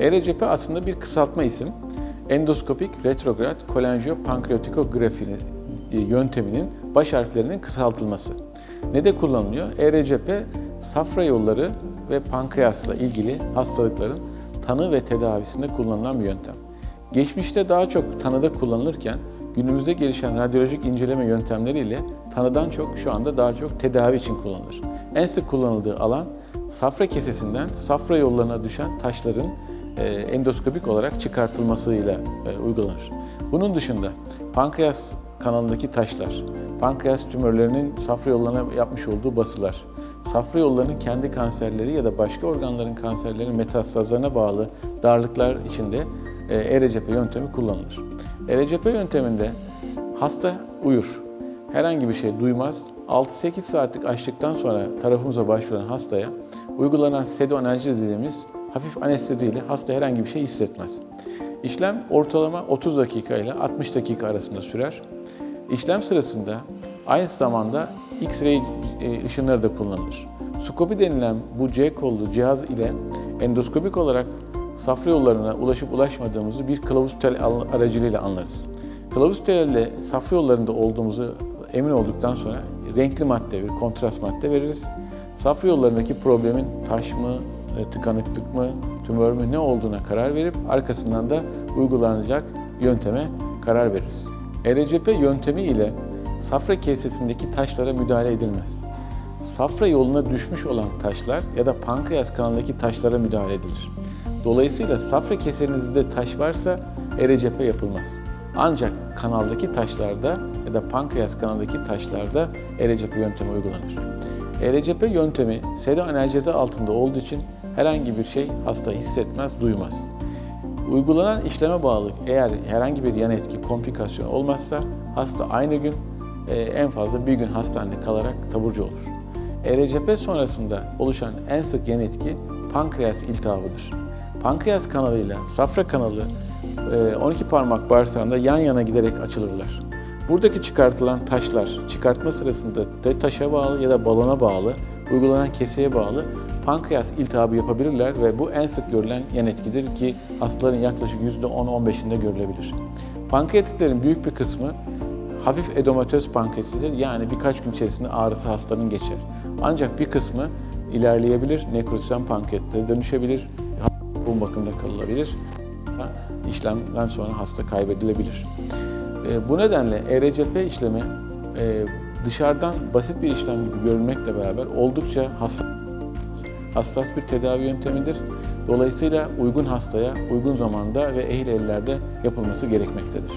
ERCP aslında bir kısaltma isim. Endoskopik retrograd kolenjopankreatikografi e, yönteminin baş harflerinin kısaltılması. Ne de kullanılıyor? ERCP safra yolları ve pankreasla ilgili hastalıkların tanı ve tedavisinde kullanılan bir yöntem. Geçmişte daha çok tanıda kullanılırken günümüzde gelişen radyolojik inceleme yöntemleriyle tanıdan çok şu anda daha çok tedavi için kullanılır. En sık kullanıldığı alan safra kesesinden safra yollarına düşen taşların endoskopik olarak çıkartılmasıyla e, uygulanır. Bunun dışında pankreas kanalındaki taşlar, pankreas tümörlerinin safra yollarına yapmış olduğu basılar, safra yollarının kendi kanserleri ya da başka organların kanserlerinin metastazlarına bağlı darlıklar içinde e, ERCP yöntemi kullanılır. ERCP yönteminde hasta uyur, herhangi bir şey duymaz. 6-8 saatlik açlıktan sonra tarafımıza başvuran hastaya uygulanan sedoanalji dediğimiz hafif anestezi ile hasta herhangi bir şey hissetmez. İşlem ortalama 30 dakika ile 60 dakika arasında sürer. İşlem sırasında aynı zamanda X-ray e, ışınları da kullanılır. Skopi denilen bu C kollu cihaz ile endoskopik olarak safra yollarına ulaşıp ulaşmadığımızı bir kılavuz tel aracılığıyla anlarız. Kılavuz tel ile safra yollarında olduğumuzu emin olduktan sonra renkli madde, bir kontrast madde veririz. Safra yollarındaki problemin taş mı, tıkanıklık mı, tümör mü ne olduğuna karar verip arkasından da uygulanacak yönteme karar veririz. ERCP yöntemi ile safra kesesindeki taşlara müdahale edilmez. Safra yoluna düşmüş olan taşlar ya da pankreas kanalındaki taşlara müdahale edilir. Dolayısıyla safra kesenizde taş varsa ERCP yapılmaz. Ancak kanaldaki taşlarda ya da pankreas kanalındaki taşlarda ERCP yöntemi uygulanır. ERCP yöntemi sedo analjezi altında olduğu için herhangi bir şey hasta hissetmez, duymaz. Uygulanan işleme bağlı eğer herhangi bir yan etki, komplikasyon olmazsa hasta aynı gün e, en fazla bir gün hastanede kalarak taburcu olur. ERCP sonrasında oluşan en sık yan etki pankreas iltihabıdır. Pankreas kanalıyla safra kanalı e, 12 parmak bağırsağında yan yana giderek açılırlar. Buradaki çıkartılan taşlar çıkartma sırasında da taşa bağlı ya da balona bağlı, uygulanan keseye bağlı pankreas iltihabı yapabilirler ve bu en sık görülen yan etkidir ki hastaların yaklaşık %10-15'inde görülebilir. Pankreatitlerin büyük bir kısmı hafif edomatöz pankreatitir yani birkaç gün içerisinde ağrısı hastanın geçer. Ancak bir kısmı ilerleyebilir, nekrosisyen pankreatitlere dönüşebilir, yoğun bakımda kalınabilir. İşlemden sonra hasta kaybedilebilir. E, Bu nedenle ERCP işlemi e, dışarıdan basit bir işlem gibi görünmekle beraber oldukça hassas, hassas bir tedavi yöntemidir. Dolayısıyla uygun hastaya uygun zamanda ve ehil ellerde yapılması gerekmektedir.